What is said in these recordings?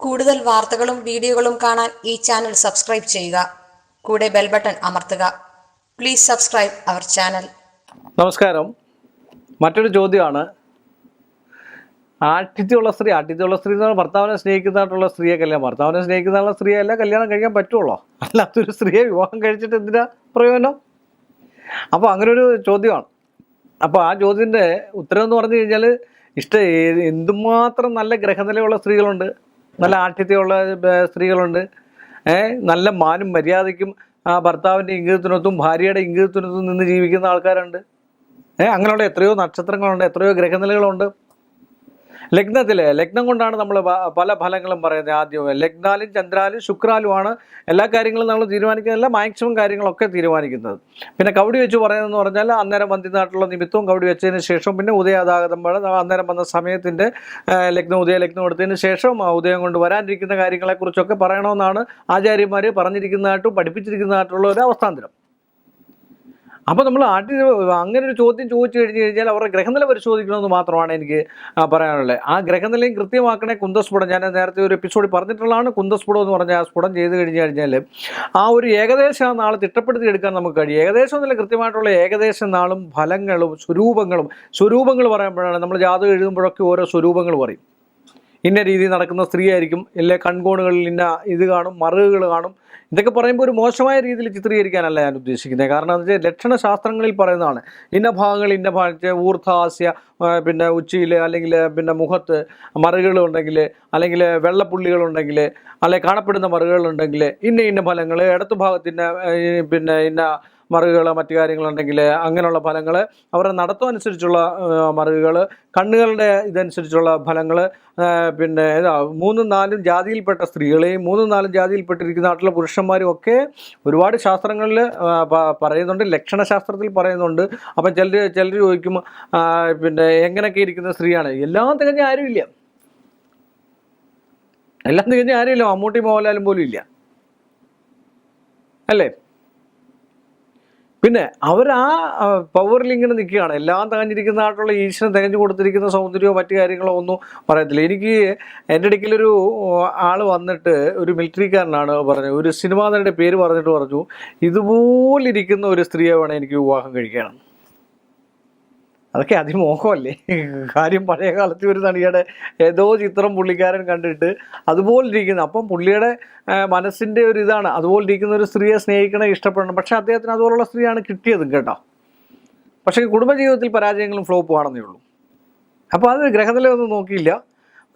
കൂടുതൽ വാർത്തകളും വീഡിയോകളും കാണാൻ ഈ ചാനൽ സബ്സ്ക്രൈബ് ചെയ്യുക. കൂടെ ബെൽ ബട്ടൺ അമർത്തുക. Please subscribe our channel. നമസ്കാരം. മറ്റൊരു ചോദ്യമാണ്. ആഠിത്യമുള്ള സ്ത്രീ ആഠിത്യമുള്ള സ്ത്രീ എന്ന് പറഞ്ഞാൽ ഭർത്താവിനെ സ്നേഹിക്കുന്നതായിട്ടുള്ള സ്ത്രീയെ കല്യാണം ഭർത്താവിനെ സ്നേഹിക്കുന്നതായുള്ള സ്ത്രീയല്ല കല്യാണം കഴിക്കാൻ പറ്റുള്ളൂ. അല്ലാത്തൊരു സ്ത്രീയെ വിവാഹം കഴിച്ചിട്ട് എന്തിനാ പ്രയോജനം? അപ്പോൾ അങ്ങനെ ഒരു ചോദ്യമാണ്. അപ്പോൾ ആ ചോദ്യത്തിന്റെ ഉത്തരം എന്ന് പറഞ്ഞു കഴിഞ്ഞാൽ ഇഷ്ട എന്തുമാത്രം നല്ല ഗ്രഹനിലയുള്ള സ്ത്രീകളുണ്ട്? നല്ല ആഠ്യതയുള്ള സ്ത്രീകളുണ്ട്. നല്ല മാനും മര്യാദയ്ക്കും ആ ഭർത്താവിന്റെ ഇംഗിതത്തിനൊത്തും ഭാര്യയുടെ ഇംഗിതത്തിനൊത്തും നിന്ന് ജീവിക്കുന്ന ആൾക്കാരുണ്ട്. ഏഹ് അങ്ങനെയുള്ള എത്രയോ നക്ഷത്രങ്ങളുണ്ട് എത്രയോ ഗ്രഹനിലകളുണ്ട്. ലഗ്നത്തിലെ ലഗ്നം കൊണ്ടാണ് നമ്മൾ പല ഫലങ്ങളും പറയുന്നത് ആദ്യം. ലഗ്നാലും ചന്ദ്രാലും ശുക്രാലുമാണ് എല്ലാ കാര്യങ്ങളും നമ്മൾ തീരുമാനിക്കുന്നതല്ല മാക്സിമം കാര്യങ്ങളൊക്കെ തീരുമാനിക്കുന്നത്. പിന്നെ കവടി വെച്ച് പറയുന്നതെന്ന് പറഞ്ഞാൽ അന്നേരം വന്ധ്യനാട്ടിലുള്ള നിമിത്തവും കവടി വെച്ചതിന് ശേഷം പിന്നെ ഉദയാതാഗതം അന്നേരം വന്ന സമയത്തിന്റെ ലഗ്നം ഉദയ ലഗ്നം എടുത്തതിന് ശേഷം ഉദയം കൊണ്ട് വരാനിരിക്കുന്ന കാര്യങ്ങളെക്കുറിച്ചൊക്കെ പറയണമെന്നാണ് ആചാര്യന്മാർ പറഞ്ഞിരിക്കുന്നതായിട്ടും പഠിപ്പിച്ചിരിക്കുന്നതായിട്ടുള്ള ഒരു അവസ്ഥാന്തരം. അപ്പോൾ നമ്മൾ ആട്ടി അങ്ങനെ ഒരു ചോദ്യം ചോദിച്ചു കഴിഞ്ഞു കഴിഞ്ഞാൽ അവരുടെ ഗ്രഹനില പരിശോധിക്കണമെന്ന് മാത്രമാണ് എനിക്ക് പറയാനുള്ളത് ആ ഗ്രഹനിലയും കൃത്യമാക്കണേ കുന്തസ്ഫുടം. ഞാൻ നേരത്തെ ഒരു എപ്പിസോഡിൽ പറഞ്ഞിട്ടുള്ളതാണ് കുന്തസ്ഫുടം എന്ന് പറഞ്ഞാൽ ആ സ്ഫുടം ചെയ്ത് കഴിഞ്ഞു കഴിഞ്ഞാൽ ആ ഒരു ഏകദേശം നാൾ തിട്ടപ്പെടുത്തി എടുക്കാൻ നമുക്ക് കഴിയും. ഏകദേശം എന്നല്ല കൃത്യമായിട്ടുള്ള ഏകദേശം നാളും ഫലങ്ങളും സ്വരൂപങ്ങളും. സ്വരൂപങ്ങൾ പറയുമ്പോഴാണ് നമ്മൾ ജാതകം എഴുതുമ്പോഴൊക്കെ ഓരോ സ്വരൂപങ്ങൾ പറയും. ഇന്ന രീതിയിൽ നടക്കുന്ന സ്ത്രീ ആയിരിക്കും ഇല്ലേ കൺകോണുകളിൽ ഇന്ന ഇത് കാണും മറുകുകൾ കാണും. ഇതൊക്കെ പറയുമ്പോൾ ഒരു മോശമായ രീതിയിൽ ചിത്രീകരിക്കാനല്ല ഞാൻ ഉദ്ദേശിക്കുന്നത്. കാരണം എന്താ വെച്ചാൽ ലക്ഷണശാസ്ത്രങ്ങളിൽ പറയുന്നതാണ് ഇന്ന ഭാഗങ്ങൾ ഇന്ന ഭാഗത്ത് ഊർധാസ്യ പിന്നെ ഉച്ചയിൽ അല്ലെങ്കിൽ പിന്നെ മുഖത്ത് മറുകളുണ്ടെങ്കിൽ അല്ലെങ്കിൽ വെള്ളപ്പുള്ളികളുണ്ടെങ്കിൽ അല്ലെങ്കിൽ കാണപ്പെടുന്ന മറുകളുണ്ടെങ്കിൽ ഇന്ന ഇന്ന ഫലങ്ങൾ ഇടത്തു ഭാഗത്തിന്റെ പിന്നെ ഇന്ന മറുകൾ മറ്റു കാര്യങ്ങളുണ്ടെങ്കിൽ അങ്ങനെയുള്ള ഫലങ്ങൾ അവരുടെ നടത്തം അനുസരിച്ചുള്ള മറുകൾ കണ്ണുകളുടെ ഇതനുസരിച്ചുള്ള ഫലങ്ങൾ പിന്നെ ഏതാ മൂന്നും നാലും ജാതിയിൽപ്പെട്ട സ്ത്രീകളെയും മൂന്നും നാലും ജാതിയിൽപ്പെട്ടിരിക്കുന്ന നാട്ടിലെ പുരുഷന്മാരും ഒക്കെ ഒരുപാട് ശാസ്ത്രങ്ങളിൽ പറയുന്നുണ്ട് ലക്ഷണശാസ്ത്രത്തിൽ പറയുന്നുണ്ട്. അപ്പം ചിലർ ചിലർ ചോദിക്കും പിന്നെ എങ്ങനെയൊക്കെ ഇരിക്കുന്ന സ്ത്രീയാണ്? എല്ലാം തികഞ്ഞ ആരുമില്ല. എല്ലാം തികഞ്ഞ ആരുമില്ല. മമ്മൂട്ടി മോഹൻലാലും പോലും ഇല്ല. അല്ലേ? പിന്നെ അവർ ആ പവറിൽ ഇങ്ങനെ നിൽക്കുകയാണ്. എല്ലാം തികഞ്ഞിരിക്കുന്നതായിട്ടുള്ള ഈശ്വരൻ തികഞ്ഞു കൊടുത്തിരിക്കുന്ന സൗന്ദര്യമോ മറ്റു കാര്യങ്ങളോ ഒന്നും പറയത്തില്ല. എനിക്ക് എന്റെ ഇടയ്ക്കിലൊരു ആൾ വന്നിട്ട് ഒരു മിലിറ്ററിക്കാരനാണ് പറഞ്ഞത്. ഒരു സിനിമാ നടിയുടെ പേര് പറഞ്ഞിട്ട് പറഞ്ഞു ഇതുപോലിരിക്കുന്ന ഒരു സ്ത്രീയെ വേണം എനിക്ക് വിവാഹം കഴിക്കണം അതൊക്കെ അതിമോഹമല്ലേ? കാര്യം പഴയ കാലത്ത് ഒരു നടിയുടെ ഏതോ ചിത്രം പുള്ളിക്കാരൻ കണ്ടിട്ട് അതുപോലെ ഇരിക്കുന്നു അപ്പം പുള്ളിയുടെ മനസ്സിന്റെ ഒരു ഇതാണ്. അതുപോലെ ഇരിക്കുന്ന ഒരു സ്ത്രീയെ സ്നേഹിക്കണേ ഇഷ്ടപ്പെടണം. പക്ഷേ അദ്ദേഹത്തിന് അതുപോലുള്ള സ്ത്രീയാണ് കിട്ടിയതും കേട്ടോ. പക്ഷേ കുടുംബജീവിതത്തിൽ പരാജയങ്ങളും ഫ്ലോപ്പും ആണെന്നേ ഉള്ളൂ. അപ്പോൾ അത് ഗ്രഹനിലയൊന്നും നോക്കിയില്ല.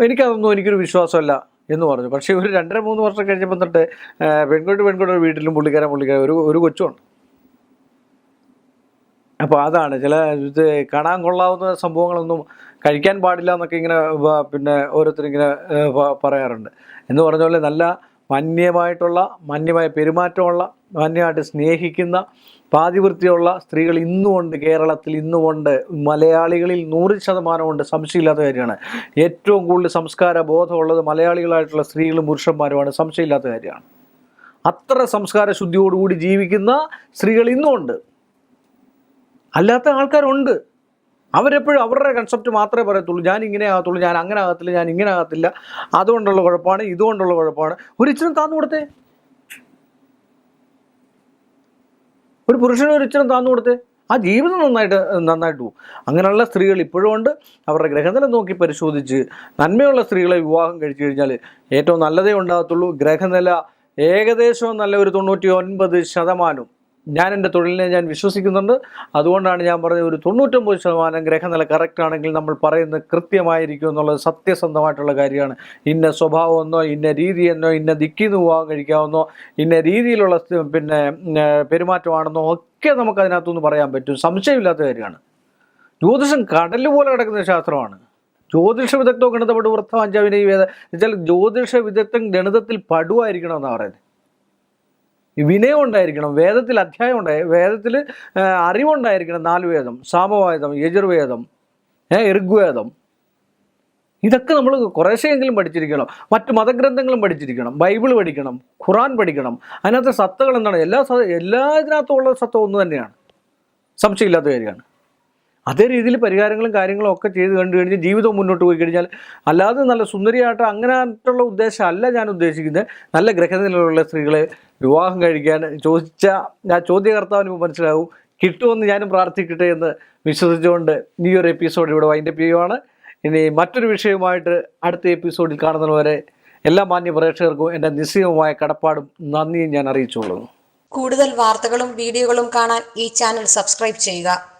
എനിക്കതൊന്നും എനിക്കൊരു വിശ്വാസമല്ല എന്ന് പറഞ്ഞു. പക്ഷേ ഒരു രണ്ടര മൂന്ന് വർഷം കഴിഞ്ഞപ്പോൾ തൊട്ട് പെൺകുട്ടി പെൺകുട്ടി വീട്ടിലും പുള്ളിക്കാരൻ പുള്ളിക്കാരൻ ഒരു ഒരു കൊച്ചുണ്ട്. അപ്പോൾ അതാണ് ചില ഇത് കാണാൻ കൊള്ളാവുന്ന സംഭവങ്ങളൊന്നും കഴിക്കാൻ പാടില്ല എന്നൊക്കെ ഇങ്ങനെ പിന്നെ ഓരോരുത്തരിങ്ങനെ പറയാറുണ്ട്. എന്ന് പറഞ്ഞ പോലെ നല്ല മാന്യമായിട്ടുള്ള മാന്യമായ പെരുമാറ്റമുള്ള മാന്യമായിട്ട് സ്നേഹിക്കുന്ന പാതിവൃത്തിയുള്ള സ്ത്രീകൾ ഇന്നുമുണ്ട് കേരളത്തിൽ ഇന്നുമുണ്ട്. മലയാളികളിൽ നൂറ് ശതമാനമുണ്ട്. സംശയമില്ലാത്ത കാര്യമാണ്. ഏറ്റവും കൂടുതൽ സംസ്കാര ബോധമുള്ളത് മലയാളികളായിട്ടുള്ള സ്ത്രീകളും പുരുഷന്മാരുമാണ്. സംശയമില്ലാത്ത കാര്യമാണ്. അത്ര സംസ്കാര ശുദ്ധിയോടുകൂടി ജീവിക്കുന്ന സ്ത്രീകൾ ഇന്നുമുണ്ട്. അല്ലാത്ത ആൾക്കാരുണ്ട്. അവരെപ്പോഴും അവരുടെ കൺസെപ്റ്റ് മാത്രമേ പറയത്തുള്ളൂ. ഞാൻ ഇങ്ങനെ ആകത്തുള്ളൂ ഞാൻ അങ്ങനെ ആകത്തില്ല ഞാൻ ഇങ്ങനെ ആകത്തില്ല. അതുകൊണ്ടുള്ള കുഴപ്പമാണ് ഇതുകൊണ്ടുള്ള കുഴപ്പമാണ്. ഒരു ഇച്ചിരി താന്നു കൊടുത്തേ. ഒരു പുരുഷന് ഒരു ഇച്ചിരി താന്നു കൊടുത്തേ. ആ ജീവിതം നന്നായിട്ട് നന്നായിട്ട് പോകും. അങ്ങനെയുള്ള സ്ത്രീകൾ ഇപ്പോഴും ഉണ്ട്. അവരുടെ ഗ്രഹനില നോക്കി പരിശോധിച്ച് നന്മയുള്ള സ്ത്രീകളെ വിവാഹം കഴിച്ചു കഴിഞ്ഞാൽ ഏറ്റവും നല്ലതേ ഉണ്ടാകത്തുള്ളൂ. ഗ്രഹനില ഏകദേശം നല്ല ഒരു തൊണ്ണൂറ്റി ഒൻപത് ശതമാനം. ഞാൻ എന്റെ തൊഴിലിനെ ഞാൻ വിശ്വസിക്കുന്നുണ്ട്. അതുകൊണ്ടാണ് ഞാൻ പറഞ്ഞത് ഒരു തൊണ്ണൂറ്റൊമ്പത് ശതമാനം ഗ്രഹനില കറക്റ്റ് ആണെങ്കിൽ നമ്മൾ പറയുന്നത് കൃത്യമായിരിക്കും എന്നുള്ളത് സത്യസന്ധമായിട്ടുള്ള കാര്യമാണ്. ഇന്ന സ്വഭാവമെന്നോ ഇന്ന രീതിയെന്നോ ഇന്ന ദിക്കിന്ന് പോകാൻ കഴിക്കാമെന്നോ ഇന്ന രീതിയിലുള്ള പിന്നെ പെരുമാറ്റമാണെന്നോ ഒക്കെ നമുക്ക് അതിനകത്തുനിന്ന് പറയാൻ പറ്റും. സംശയമില്ലാത്ത കാര്യമാണ്. ജ്യോതിഷം കടൽ പോലെ കിടക്കുന്ന ശാസ്ത്രമാണ്. ജ്യോതിഷ വിദഗ്ധോ ഗണിതപ്പെട്ട് ഈ വേദ എന്നുവെച്ചാൽ ജ്യോതിഷ വിദഗ്ധൻ ഗണിതത്തിൽ പടുവായിരിക്കണം എന്നാണ് പറയുന്നത്. വിനയം ഉണ്ടായിരിക്കണം വേദത്തിൽ അധ്യായം ഉണ്ടായി വേദത്തിൽ അറിവുണ്ടായിരിക്കണം നാല് വേദം സാമവേദം യജുർവേദം ഋഗ്വേദം. ഇതൊക്കെ നമ്മൾ കുറേശ്ശെയെങ്കിലും പഠിച്ചിരിക്കണം മറ്റ് മതഗ്രന്ഥങ്ങളും പഠിച്ചിരിക്കണം ബൈബിൾ പഠിക്കണം ഖുറാൻ പഠിക്കണം. അതിനകത്തെ സത്തകൾ എന്താണ്? എല്ലാ എല്ലാ ഇതിനകത്തും ഉള്ള സത്ത ഒന്ന് തന്നെയാണ്. സംശയമില്ലാത്ത കാര്യമാണ്. അതേ രീതിയിൽ പരിഹാരങ്ങളും കാര്യങ്ങളും ഒക്കെ ചെയ്ത് കണ്ടു കഴിഞ്ഞാൽ ജീവിതം മുന്നോട്ട് പോയി കഴിഞ്ഞാൽ അല്ലാതെ നല്ല സുന്ദരിയായിട്ട് അങ്ങനെയായിട്ടുള്ള ഉദ്ദേശമല്ല ഞാൻ ഉദ്ദേശിക്കുന്നത്. നല്ല ഗ്രഹനിലുള്ള സ്ത്രീകളെ വിവാഹം കഴിക്കാൻ ചോദിച്ച ആ ചോദ്യകർത്താവിന് മനസ്സിലാവും. കിട്ടുമെന്ന് ഞാനും പ്രാർത്ഥിക്കട്ടെ എന്ന് വിശ്വസിച്ചുകൊണ്ട് ഈ ഒരു എപ്പിസോഡ് ഇവിടെ വൈൻഡപ്പ് ചെയ്യുവാണ്. ഇനി മറ്റൊരു വിഷയവുമായിട്ട് അടുത്ത എപ്പിസോഡിൽ കാണുന്നതുവരെ എല്ലാ മാന്യ പ്രേക്ഷകർക്കും എന്റെ നിസ്സീമമായ കടപ്പാടും നന്ദിയും ഞാൻ അറിയിച്ചുകൊള്ളുന്നു. കൂടുതൽ വാർത്തകളും വീഡിയോകളും കാണാൻ ഈ ചാനൽ സബ്സ്ക്രൈബ് ചെയ്യുക.